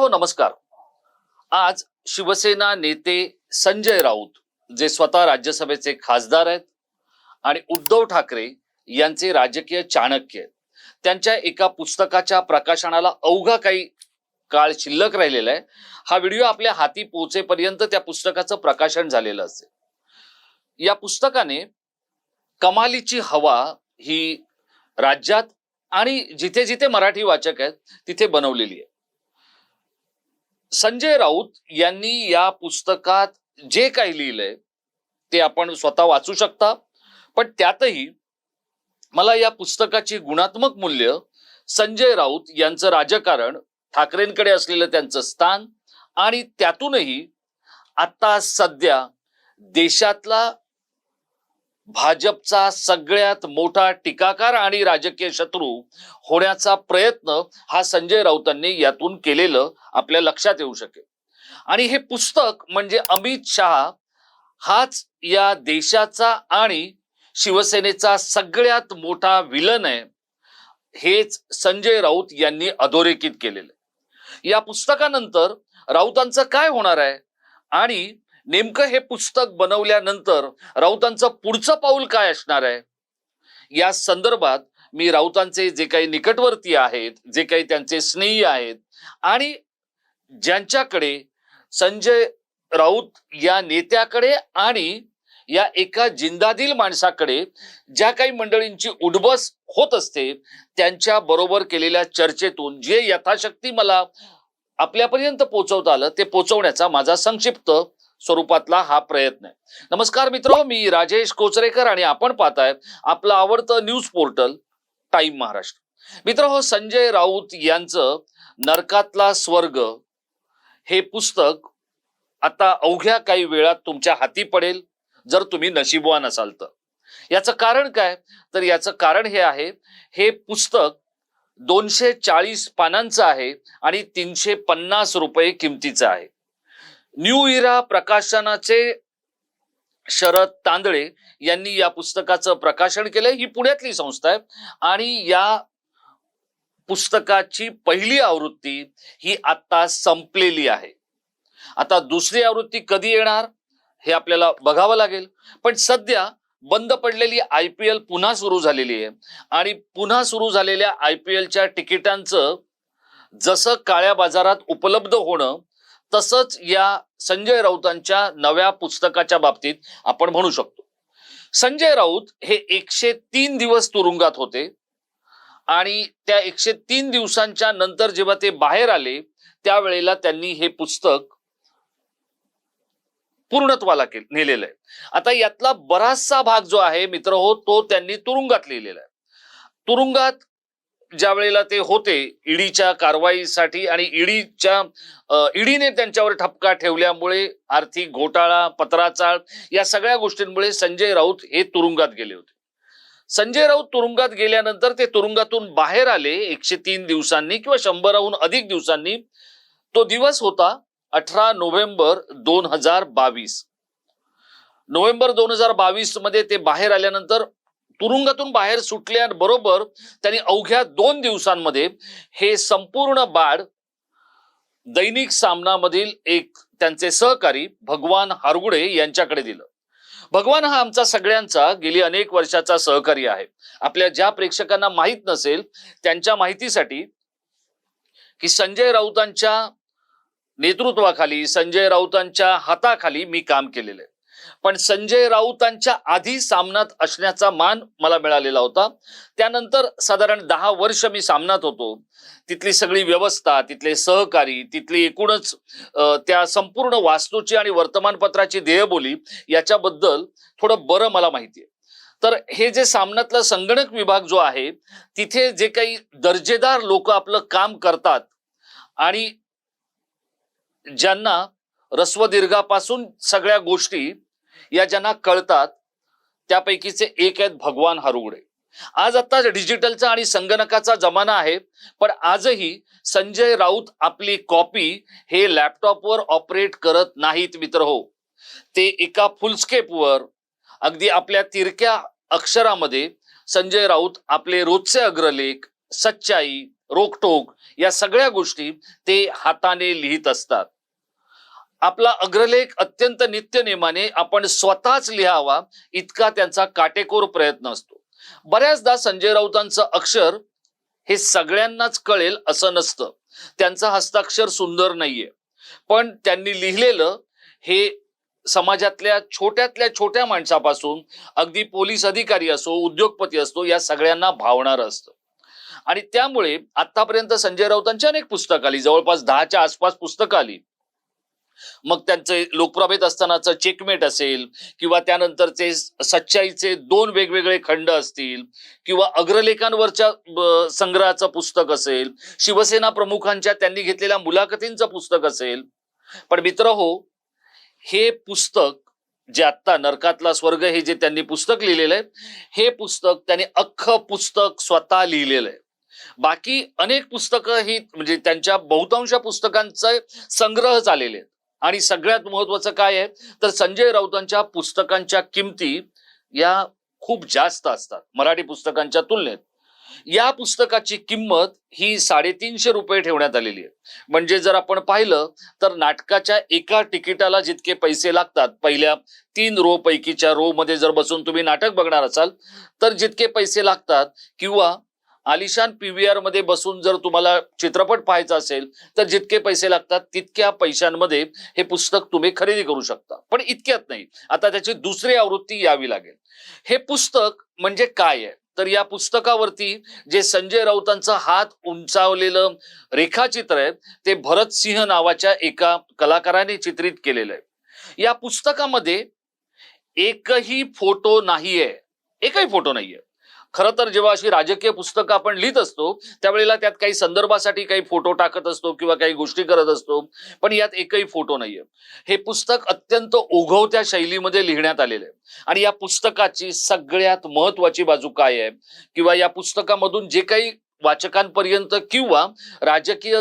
हो नमस्कार. आज शिवसेना नेते संजय राऊत जे स्वतः राज्यसभेचे खासदार आहेत आणि उद्धव ठाकरे यांचे राजकीय चाणक्य आहेत. त्यांच्या एका पुस्तकाच्या प्रकाशनाला अवघा काही काळ शिल्लक राहिलेला आहे. हा व्हिडिओ आपल्या हाती पोहोचेपर्यंत त्या पुस्तकाचं प्रकाशन झालेलं असेल. या पुस्तकाने कमालीची हवा ही राज्यात आणि जिथे जिथे मराठी वाचक आहेत तिथे बनवलेली आहे. संजय राऊत यांनी या पुस्तकात जे काही लिहिलंय ते आपण स्वतः वाचू शकता. पण त्यातही मला या पुस्तकाची गुणात्मक मूल्य संजय राऊत यांचं राजकारण ठाकरेंकडे असलेलं त्यांचं स्थान आणि त्यातूनही आता सध्या देशातला भाजपचा सगळ्यात मोठा टीकाकार आणि राजकीय शत्रू होण्याचा प्रयत्न हा संजय राऊतांनी यातून केलेलं आपल्या लक्षात येऊ शकेल. आणि हे पुस्तक म्हणजे अमित शहा हाच या देशाचा आणि शिवसेनेचा सगळ्यात मोठा विलन आहे हेच संजय राऊत यांनी अधोरेखित केलेलं या पुस्तकानंतर राऊतांचं काय होणार आहे आणि नेमकं हे पुस्तक बनवल्यानंतर राऊतांचं पुढचं पाऊल काय असणार आहे? या संदर्भात मी राऊतांचे जे काही निकटवर्ती आहेत जे काही त्यांचे स्नेही आहेत आणि ज्यांच्याकडे संजय राऊत या नेत्याकडे आणि या एका जिंदादिल माणसाकडे ज्या काही मंडळींची उडबस होत असते त्यांच्या बरोबर केलेल्या चर्चेतून जे यथाशक्ती मला आपल्यापर्यंत पोहोचवता आलं ते पोहोचवण्याचा माझा संक्षिप्त स्वरूपातला हा प्रयत्न आहे. नमस्कार मित्र मी राजेश कोचरेकर आणि आपण पाहताय आपलं आवडतं न्यूज पोर्टल टाइम महाराष्ट्र. मित्र हो संजय राऊत यांचं नरकातला स्वर्ग हे पुस्तक आता अवघ्या काही वेळात तुमच्या हाती पडेल जर तुम्ही नशिबवान असाल तर. याचं कारण काय? तर याचं कारण हे आहे हे पुस्तक दोनशे चाळीस पानांचं आहे आणि तीनशे पन्नास रुपये किमतीचं आहे. न्यू इरा प्रकाशनाचे शरद तांदळे यांनी या पुस्तकाचं प्रकाशन केलंय. ही पुण्यातली संस्था आहे आणि या पुस्तकाची पहिली आवृत्ती ही आता संपलेली आहे. आता दुसरी आवृत्ती कधी येणार हे आपल्याला बघावं लागेल. पण सध्या बंद पडलेली आय पी एल पुन्हा सुरू झालेली आहे आणि पुन्हा सुरू झालेल्या आय पी एलच्या तिकिटांचं जसं काळ्या बाजारात उपलब्ध होणं तसंच या संजय राऊतांच्या नव्या पुस्तकाच्या बाबतीत आपण म्हणू शकतो. संजय राऊत हे एकशे तीन दिवस तुरुंगात होते आणि त्या एकशे तीन दिवसांच्या नंतर जेव्हा ते बाहेर आले त्यावेळेला त्यांनी हे पुस्तक पूर्णत्वाला के नेलेलं आहे. आता यातला बराचसा भाग जो आहे मित्र हो तो त्यांनी तुरुंगात लिहिलेला आहे. तुरुंगात ज्या वेळेला ते होते ईडीच्या कारवाईसाठी आणि ईडीच्या ईडीने त्यांच्यावर ठपका ठेवल्यामुळे आर्थिक घोटाळा पत्राचाळ या सगळ्या गोष्टींमुळे संजय राऊत हे तुरुंगात गेले होते. संजय राऊत तुरुंगात गेल्यानंतर ते तुरुंगातून बाहेर आले एकशे तीन दिवसांनी किंवा शंभराहून अधिक दिवसांनी. तो दिवस होता अठरा नोव्हेंबर दोन हजार बावीस. नोव्हेंबर दोन हजार बावीसमध्ये ते बाहेर आल्यानंतर तुरुंगातून बाहेर सुटल्याबरोबर त्यांनी अवघ्या दोन दिवसांमध्ये हे संपूर्ण बाळ दैनिक सामनामधील एक त्यांचे सहकारी भगवान हारगुडे यांच्याकडे दिलं. भगवान हा आमचा सगळ्यांचा गेली अनेक वर्षाचा सहकारी आहे. आपल्या ज्या प्रेक्षकांना माहीत नसेल त्यांच्या माहितीसाठी की संजय राऊतांच्या नेतृत्वाखाली संजय राऊतांच्या हाताखाली मी काम केलेलं आहे. पण संजय राऊतांच्या आधी सामनात असण्याचा मान मला मिळालेला होता. त्यानंतर साधारण दहा वर्ष मी सामनात होतो. तिथली सगळी व्यवस्था तिथले सहकारी तिथली एकूणच त्या संपूर्ण वास्तूची आणि वर्तमानपत्राची देयबोली याच्याबद्दल थोडं बरं मला माहिती आहे तर हे जे सामन्यातला संगणक विभाग जो आहे तिथे जे काही दर्जेदार लोक आपलं काम करतात आणि ज्यांना रस्वदीर्घापासून सगळ्या गोष्टी या ज्यांना कळतात त्यापैकीचे एक आहेत भगवान हरुगडे. आज आता डिजिटलचा आणि संगणकाचा जमाना आहे पण आजही संजय राऊत आपली कॉपी हे लॅपटॉपवर ऑपरेट करत नाहीत मित्र हो. ते एका फुलस्केपवर अगदी आपल्या तिरक्या अक्षरामध्ये संजय राऊत आपले रोजचे अग्रलेख सच्चाई रोकटोक या सगळ्या गोष्टी ते हाताने लिहित असतात. आपला अग्रलेख अत्यंत नित्य नेमाने आपण स्वतःच लिहावा इतका त्यांचा काटेकोर प्रयत्न असतो. बऱ्याचदा संजय राऊतांचं अक्षर हे सगळ्यांनाच कळेल असं नसतं. त्यांचं हस्ताक्षर सुंदर नाहीये. पण त्यांनी लिहिलेलं हे समाजातल्या छोट्यातल्या छोट्या माणसापासून अगदी पोलीस अधिकारी असो उद्योगपती असतो या सगळ्यांना भावणार असतं. आणि त्यामुळे आतापर्यंत संजय राऊतांची अनेक पुस्तकं आली. जवळपास दहाच्या आसपास पुस्तकं आली. मग त्यांचे लोकप्रभेत असतानाचं चेकमेट असेल किंवा त्यानंतरचे सच्चाईचे दोन वेगवेगळे खंड असतील किंवा अग्रलेखांवरच्या संग्रहाचं पुस्तक असेल शिवसेना प्रमुखांच्या त्यांनी घेतलेल्या मुलाखतींचं पुस्तक असेल. पण मित्र हो हे पुस्तक जे आत्ता नरकातला स्वर्ग हे जे त्यांनी पुस्तक लिहिलेलं आहे हे पुस्तक त्यांनी अख्खं पुस्तक स्वतः लिहिलेलं आहे. बाकी अनेक पुस्तकं ही म्हणजे त्यांच्या बहुतांश पुस्तकांचे संग्रह चालेले आहेत. आणि सगळ्यात महत्वाचं काय आहे तर संजय राऊतांच्या पुस्तकांच्या किमती या खूप जास्त असतात मराठी पुस्तकांच्या तुलनेत. या पुस्तकाची किंमत ही साडेतीनशे रुपये ठेवण्यात आलेली आहे. म्हणजे जर आपण पाहिलं तर नाटकाच्या एका तिकिटाला जितके पैसे लागतात पहिल्या तीन रो पैकीच्या रो मध्ये जर बसून तुम्ही नाटक बघणार असाल तर जितके पैसे लागतात किंवा आलिशान पीव्हीआरमध्ये बसून जर तुम्हाला चित्रपट पाहायचा असेल तर जितके पैसे लागतात तितक्या पैशांमध्ये हे पुस्तक तुम्ही खरेदी करू शकता. पण इतक्यात नाही. आता त्याची दुसरी आवृत्ती यावी लागेल. हे पुस्तक म्हणजे काय आहे? तर या पुस्तकावरती जे संजय राऊतांचा हात उंचावलेलं रेखाचित्र आहे ते भरत सिंह नावाच्या एका कलाकाराने चित्रित केलेलं आहे. या पुस्तकामध्ये एकही फोटो नाहीये. एकही फोटो नाहीये. खरं तर जेव्हा अशी राजकीय पुस्तकं आपण लिहित असतो त्यावेळेला त्यात काही संदर्भासाठी काही फोटो टाकत असतो किंवा काही गोष्टी करत असतो पण यात एकही फोटो नाहीये. हे पुस्तक अत्यंत ओघवत्या शैलीमध्ये लिहिण्यात आलेलं आहे. आणि या पुस्तकाची सगळ्यात महत्वाची बाजू काय आहे? किंवा या पुस्तकामधून जे काही वाचकांपर्यंत किंवा राजकीय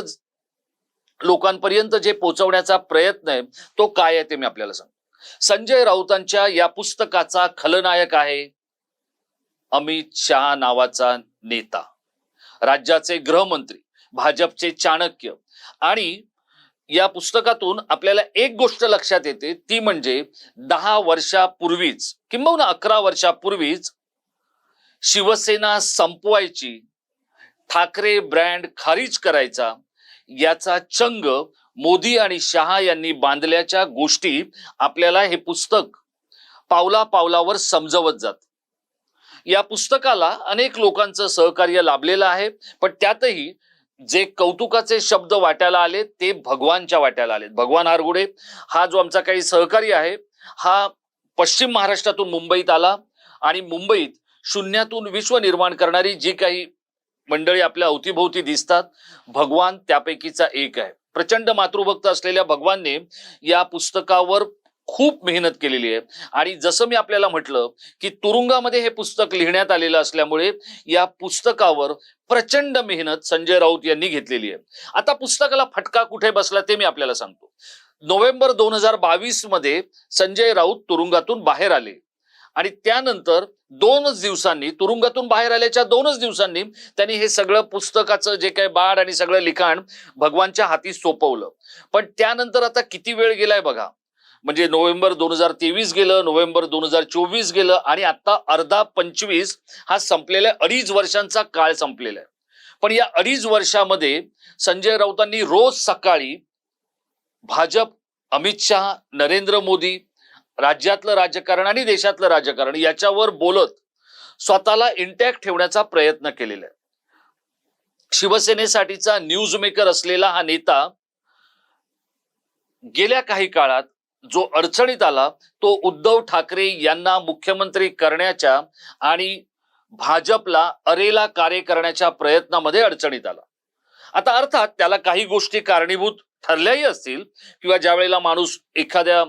लोकांपर्यंत जे पोहोचवण्याचा प्रयत्न आहे तो काय आहे ते मी आपल्याला सांगतो. संजय राऊतांच्या या पुस्तकाचा खलनायक आहे. अमित शहा नावाचा नेता राज्याचे गृहमंत्री भाजपचे चाणक्य आणि या पुस्तकातून आपल्याला एक गोष्ट लक्षात येते ती म्हणजे दहा वर्षापूर्वीच किंबहुना अकरा वर्षापूर्वीच शिवसेना संपवायची ठाकरे ब्रँड खारिज करायचा याचा चंग मोदी आणि शहा यांनी बांधल्याच्या गोष्टी आपल्याला हे पुस्तक पावला पावलावर समजवत जात. या पुस्तकाला अनेक लोकांचं सहकार्य लाभलेलं आहे. पण त्यातही जे कौतुकाचे शब्द वाट्याला आले ते भगवानच्या वाट्याला आले भगवान हारगुडे हा जो आमचा काही सहकारी आहे हा पश्चिम महाराष्ट्रातून मुंबईत आला आणि मुंबईत शून्यातून विश्व निर्माण करणारी जी काही मंडळी आपल्या अवतीभोवती दिसतात भगवान त्यापैकीचा एक आहे. प्रचंड मातृभक्त असलेल्या भगवानने या पुस्तकावर खूप मेहनत केलेली आहे. आणि जसं मी आपल्याला म्हटलं की तुरुंगामध्ये हे पुस्तक लिहिण्यात आलेलं असल्यामुळे या पुस्तकावर प्रचंड मेहनत संजय राऊत यांनी घेतलेली आहे. आता पुस्तकाला फटका कुठे बसला ते मी आपल्याला सांगतो. नोव्हेंबर दोन हजार बावीसमध्ये संजय राऊत तुरुंगातून बाहेर आले. आणि त्यानंतर दोनच दिवसांनी तुरुंगातून बाहेर आल्याच्या दोनच दिवसांनी त्यांनी हे सगळं पुस्तकाचं जे काही बाड आणि सगळं लिखाण भगवानच्या हाती सोपवलं. पण त्यानंतर आता किती वेळ गेलाय बघा. म्हणजे नोव्हेंबर दोन हजार तेवीस गेलं नोव्हेंबर दोन हजार चोवीस गेलं आणि आता अर्धा पंचवीस हा संपलेला अडीच वर्षांचा काळ संपलेला आहे. पण या अडीच वर्षामध्ये संजय राऊतांनी रोज सकाळी भाजप अमित शहा नरेंद्र मोदी राज्यातलं राजकारण आणि देशातलं राजकारण याच्यावर बोलत स्वतःला इंटॅक्ट ठेवण्याचा प्रयत्न केलेला आहे. शिवसेनेसाठीचा न्यूज मेकर असलेला हा नेता गेल्या काही काळात जो अडचणीत आला तो उद्धव ठाकरे यांना मुख्यमंत्री करण्याच्या आणि भाजपला अरेला कार्य करण्याच्या प्रयत्नामध्ये अडचणीत आला. आता अर्थात त्याला काही गोष्टी कारणीभूत ठरल्याही असतील किंवा ज्या वेळेला माणूस एखाद्या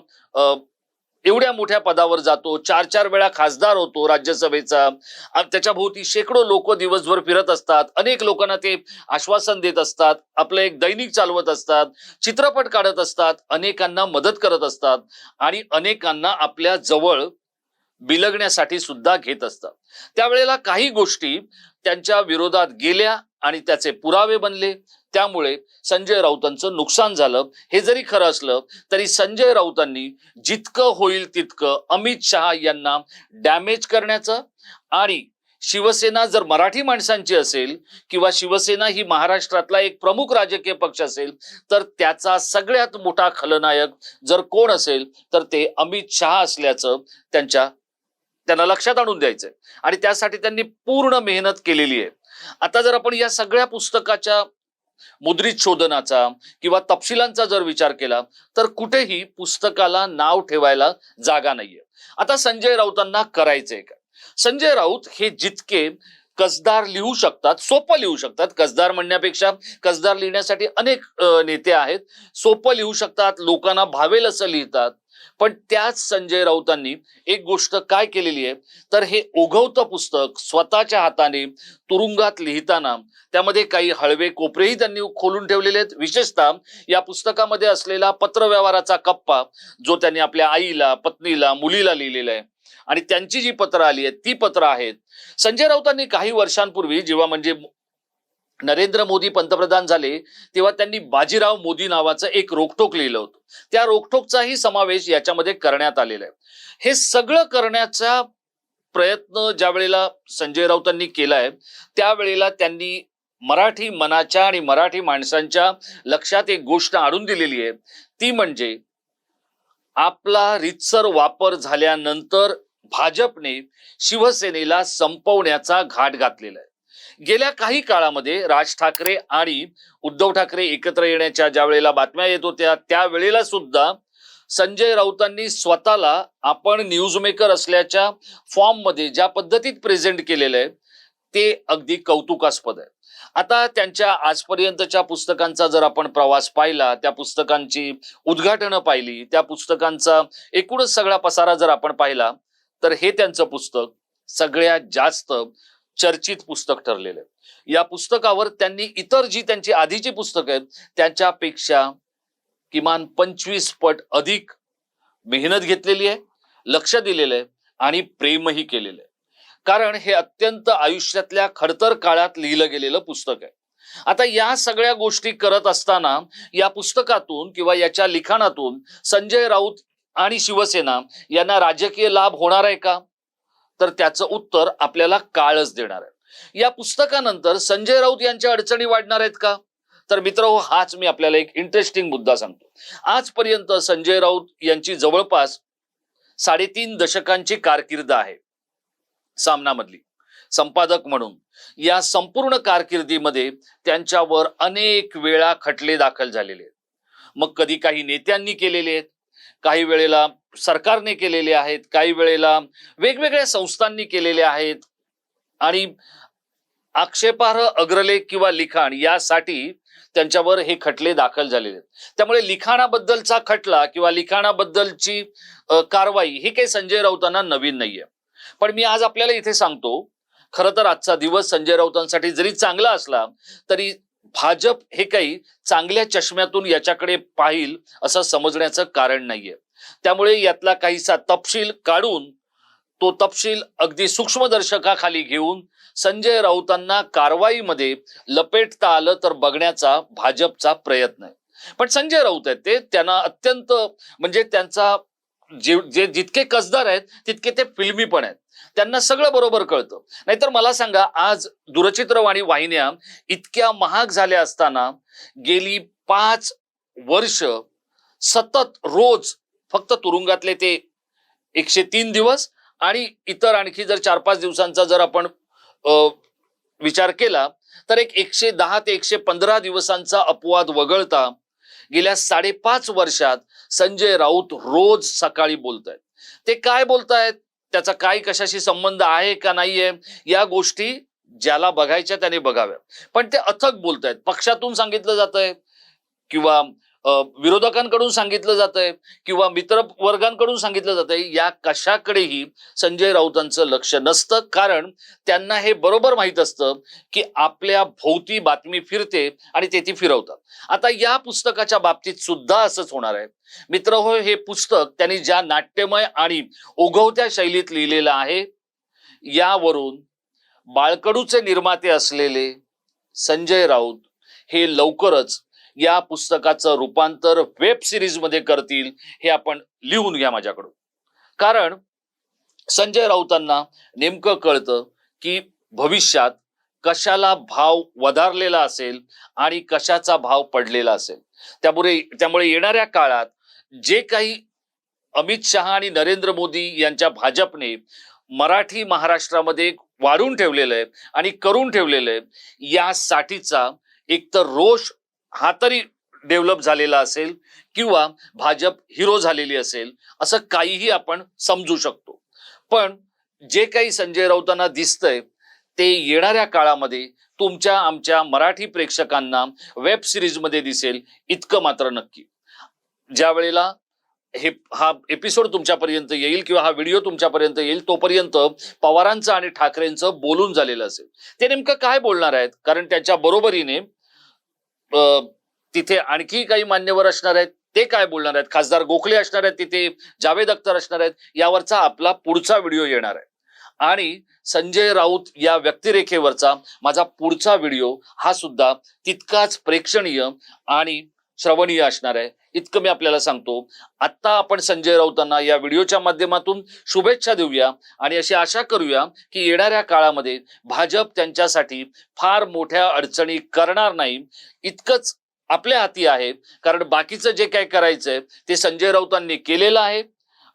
एवढ्या मोठ्या पदावर जातो चार चार वेळा खासदार होतो राज्यसभेचा. त्याच्या भोवती शेकडो लोक दिवसभर फिरत असतात. अनेक लोकांना ते आश्वासन देत असतात. आपलं एक दैनिक चालवत असतात. चित्रपट काढत असतात. अनेकांना मदत करत असतात. आणि अनेकांना आपल्या जवळ बिलगण्यासाठी सुद्धा घेत असतात. त्यावेळेला काही गोष्टी त्यांच्या विरोधात गेल्या आणि त्याचे पुरावे बनले. त्यामुळे संजय राऊतांचं नुकसान झालं. हे जरी खरं असलं तरी संजय राऊतांनी जितकं होईल तितकं अमित शहा यांना डॅमेज करण्याचं आणि शिवसेना जर मराठी माणसांची असेल किंवा शिवसेना ही महाराष्ट्रातला एक प्रमुख राजकीय पक्ष असेल तर त्याचा सगळ्यात मोठा खलनायक जर कोण असेल तर ते अमित शहा असल्याचं त्यांच्या त्यांना लक्षात आणून द्यायचंय. आणि त्यासाठी त्यांनी पूर्ण मेहनत केलेली आहे. आता जर आपण या सगळ्या पुस्तकाच्या मुद्रित शोधनाचा किंवा तपशिलांचा जर विचार केला तर कुठेही पुस्तकाला नाव ठेवायला जागा नाहीये. आता संजय राऊतांना करायचंय काय? संजय राऊत हे जितके कसदार लिहू शकतात सोपं लिहू शकतात. कसदार म्हणण्यापेक्षा कसदार लिहिण्यासाठी अनेक नेते आहेत. सोपं लिहू शकतात लोकांना भावेल असं लिहितात. पण त्याच संजय राऊतांनी एक गोष्ट काय केलेली आहे? तर हे ओघवतं पुस्तक स्वतःच्या हाताने तुरुंगात लिहिताना त्यामध्ये काही हळवे कोपरेही त्यांनी खोलून ठेवलेले आहेत. विशेषतः या पुस्तकामध्ये असलेला पत्रव्यवहाराचा कप्पा जो त्यांनी आपल्या आईला पत्नीला मुलीला लिहिलेला आहे. आणि त्यांची जी पत्र आली आहेत ती पत्र आहेत. संजय राऊतांनी काही वर्षांपूर्वी जेव्हा म्हणजे नरेंद्र मोदी पंतप्रधान झाले तेव्हा त्यांनी बाजीराव मोदी नावाचं एक रोखटोक लिहिलं होतं. त्या रोखटोकचाही समावेश याच्यामध्ये करण्यात आलेला आहे. हे सगळं करण्याचा प्रयत्न ज्या वेळेला संजय राऊतांनी केलाय त्यावेळेला त्यांनी मराठी मनाच्या आणि मराठी माणसांच्या लक्षात एक गोष्ट आणून दिलेली आहे. ती म्हणजे आपला रितसर वापर झाल्यानंतर भाजपने शिवसेनेला संपवण्याचा घाट घातलेला आहे. गेल्या काही काळामध्ये राज ठाकरे आणि उद्धव ठाकरे एकत्र येण्याच्या ज्या वेळेला बातम्या येत होत्या त्यावेळेला सुद्धा संजय राऊतांनी स्वतःला आपण न्यूजमेकर असल्याच्या फॉर्ममध्ये ज्या पद्धतीत प्रेझेंट केलेलं आहे ते अगदी कौतुकास्पद आहे. आता त्यांच्या आजपर्यंतच्या पुस्तकांचा जर आपण प्रवास पाहिला त्या पुस्तकांची उद्घाटनं पाहिली त्या पुस्तकांचा एकूणच सगळा पसारा जर आपण पाहिला तर हे त्यांचं पुस्तक सगळ्यात जास्त चर्चित पुस्तक ठरलेलं आहे. या पुस्तकावर त्यांनी इतर जी त्यांची आधीची पुस्तकं आहेत त्यांच्यापेक्षा किमान पंचवीस पट अधिक मेहनत घेतलेली आहे लक्ष दिलेलं आहे आणि प्रेमही केलेलं आहे. कारण हे अत्यंत आयुष्यातल्या खडतर काळात लिहिलं गेलेलं पुस्तक आहे. आता या सगळ्या गोष्टी करत असताना या पुस्तकातून किंवा याच्या लिखाणातून संजय राऊत आणि शिवसेना यांना राजकीय लाभ होणार आहे का? तर त्याचं उत्तर आपल्याला काळच देणार आहे. या पुस्तकानंतर संजय राऊत यांच्या अडचणी वाढणार आहेत का? तर मित्र हो हाच मी आपल्याला एक इंटरेस्टिंग मुद्दा सांगतो. आजपर्यंत संजय राऊत यांची जवळपास साडेतीन दशकांची कारकीर्द आहे. सामनामधली. संपादक म्हणून. या संपूर्ण कारकिर्दीमध्ये त्यांच्यावर अनेक वेळा खटले दाखल झालेले आहेत. मग कधी काही नेत्यांनी केलेले आहेत. काही वेळेला सरकारने केलेले आहेत काही वेळेला वेगवेगळ्या संस्थांनी केलेले आहेत. आणि आक्षेपार्ह अग्रलेख किंवा लिखाण यासाठी त्यांच्यावर हे खटले दाखल झालेले आहेत. त्यामुळे लिखाणाबद्दलचा खटला किंवा लिखाणाबद्दलची कारवाई ही काही संजय राऊतांना नवीन नाहीये. पण मी आज आपल्याला इथे सांगतो खरं तर आजचा दिवस संजय राऊतांसाठी जरी चांगला असला तरी भाजप हे काही चांगल्या चष्म्यातून याच्याकडे पाहिल असं समजण्याचं कारण नाहीये. त्यामुळे यातला काहीसा तपशील काढून तो तपशील अगदी सूक्ष्मदर्शकाखाली घेऊन संजय राऊतांना कारवाईमध्ये लपेटता आलं तर बघण्याचा भाजपचा प्रयत्न आहे. पण संजय राऊत आहेत ते त्यांना अत्यंत म्हणजे त्यांचा जे जे जितके कसदार आहेत तितके ते फिल्मी पण आहेत. त्यांना सगळं बरोबर कळतं. नाहीतर मला सांगा आज दूरचित्रवाणी वाहिन्या इतक्या महाग झाल्या असताना गेली पाच वर्ष सतत रोज फक्त तुरुंगातले ते एकशे तीन दिवस आणि इतर आणखी जर चार पाच दिवसांचा जर आपण विचार केला तर एक एकशे दहा ते एकशे पंधरा दिवसांचा अपवाद वगळता गेल्या साडेपाच वर्षात संजय राऊत रोज सकाळी बोलत आहेत ते काय बोलतायत? त्याचा काय कशाशी संबंध आहे का नाहीये? या गोष्टी ज्याला बघायच्या त्याने बघाव्या. पण ते अथक बोलतायत. पक्षातून सांगितलं जात आहे किंवा विरोधकांकडून सांगितलं जात आहे किंवा मित्र वर्गांकडून सांगितलं जात आहे या कशाकडेही संजय राऊतांचं लक्ष नसतं. कारण त्यांना हे बरोबर माहीत असतं की आपल्या भोवती बातमी फिरते आणि ते ती फिरवतात. आता या पुस्तकाच्या बाबतीत सुद्धा असंच होणार आहे. मित्र हो हे पुस्तक त्यांनी ज्या नाट्यमय आणि उगवत्या शैलीत लिहिलेलं आहे यावरून बाळकडूचे निर्माते असलेले संजय राऊत हे लवकरच या पुस्तकाचं रूपांतर वेब सिरीजमध्ये करतील हे आपण लिहून घ्या माझ्याकडून. कारण संजय राऊतांना नेमकं कळतं की भविष्यात कशाला भाव वधारलेला असेल आणि कशाचा भाव पडलेला असेल. त्यामुळे त्यामुळे येणाऱ्या काळात जे काही अमित शहा आणि नरेंद्र मोदी यांच्या भाजपने मराठी महाराष्ट्रामध्ये वाढून ठेवलेलं आहे आणि करून ठेवलेलं आहे यासाठीचा एकतर रोष हा तरी डेव्हलप झालेला असेल किंवा भाजप हिरो झालेली असेल असं काहीही आपण समजू शकतो. पण जे काही संजय राऊतांना दिसतंय ते येणाऱ्या काळामध्ये तुमच्या आमच्या मराठी प्रेक्षकांना वेब सिरीजमध्ये दिसेल इतकं मात्र नक्की. ज्या वेळेला हे हा एपिसोड तुमच्यापर्यंत येईल किंवा हा व्हिडिओ तुमच्यापर्यंत येईल तोपर्यंत पवारांचं आणि ठाकरेंचं बोलून झालेलं असेल. ते नेमकं काय बोलणार आहेत? कारण त्याच्या बरोबरीने तिथे आणखी काही मान्यवर असणार आहेत ते काय बोलणार आहेत? खासदार गोखले असणार आहेत तिथे जावेद अख्तर असणार आहेत यावरचा आपला पुढचा व्हिडिओ येणार आहे. आणि संजय राऊत या व्यक्तिरेखेवरचा माझा पुढचा व्हिडिओ हा सुद्धा तितकाच प्रेक्षणीय आणि श्रवणीय असणार आहे. इतकं मी आपल्याला सांगतो. आत्ता आपण संजय राऊतांना या व्हिडिओच्या माध्यमातून शुभेच्छा देऊया आणि अशी आशा करूया की येणाऱ्या काळामध्ये भाजप त्यांच्यासाठी फार मोठ्या अडचणी करणार नाही. इतकंच आपल्या हाती आहे. कारण बाकीचं जे काय करायचंय ते संजय राऊतांनी केलेलं आहे.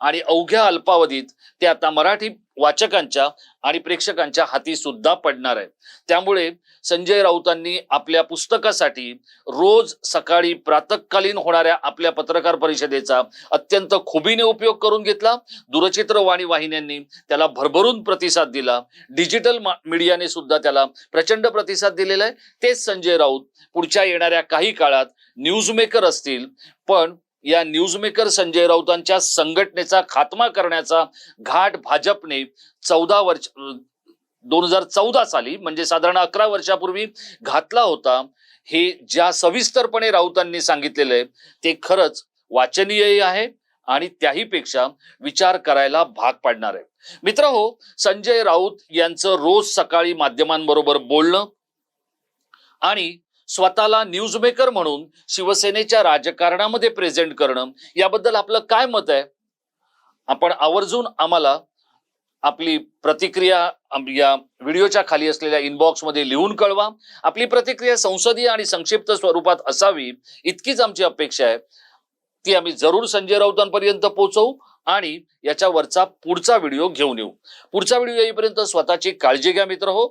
आणि अवघ्या अल्पावधीत ते आता मराठी वाचकांच्या आणि प्रेक्षकांच्या हाती सुद्धा पडणार आहे त्यामुळे संजय राऊतांनी आपल्या पुस्तकासाठी रोज सकाळी प्रातकालीन होणाऱ्या आपल्या पत्रकार परिषदेचा अत्यंत खुबीने उपयोग करून घेतला. दूरचित्रवाणी वाहिन्यांनी त्याला भरभरून प्रतिसाद दिला. डिजिटल मीडियाने सुद्धा त्याला प्रचंड प्रतिसाद दिलेला आहे. तेच संजय राऊत पुढच्या येणाऱ्या काही काळात न्यूजमेकर असतील. पण या न्यूजमेकर संजय राऊतांच्या संघटनेचा खात्मा करण्याचा घाट भाजपने चौदा वर्ष दोन हजार चौदा साली म्हणजे साधारण अकरा वर्षापूर्वी घातला होता. हे ज्या सविस्तरपणे राऊतांनी सांगितलेलं आहे ते खरंच वाचनीयही आहे आणि त्याही पेक्षा विचार करायला भाग पाडणार आहे. मित्र हो संजय राऊत यांचं रोज सकाळी माध्यमांबरोबर बोलणं आणि स्वतःला न्यूजमेकर म्हणून शिवसेनेच्या राजकारणामध्ये प्रेझेंट करणं याबद्दल आपलं काय मत आहे? आपण आवर्जून आम्हाला आपली प्रतिक्रिया या व्हिडिओच्या खाली असलेल्या इनबॉक्समध्ये लिहून कळवा. आपली प्रतिक्रिया संसदीय आणि संक्षिप्त स्वरूपात असावी इतकीच आमची अपेक्षा आहे. ती आम्ही जरूर संजय राऊतांपर्यंत पोहोचवू आणि याच्यावरचा पुढचा व्हिडिओ घेऊन येऊ. पुढचा व्हिडिओ येईपर्यंत स्वतःची काळजी घ्या मित्र हो.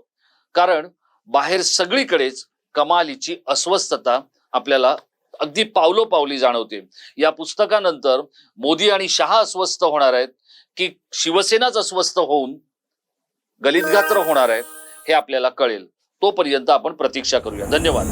कारण बाहेर सगळीकडेच कमालीची अस्वस्थता आपल्याला अगदी पावलोपावली जाणवते. या पुस्तकानंतर मोदी आणि शहा अस्वस्थ होणार आहेत की शिवसेनाच अस्वस्थ होऊन गलितगात्र होणार आहेत हे आपल्याला कळेल. तोपर्यंत आपण प्रतीक्षा करूया. धन्यवाद.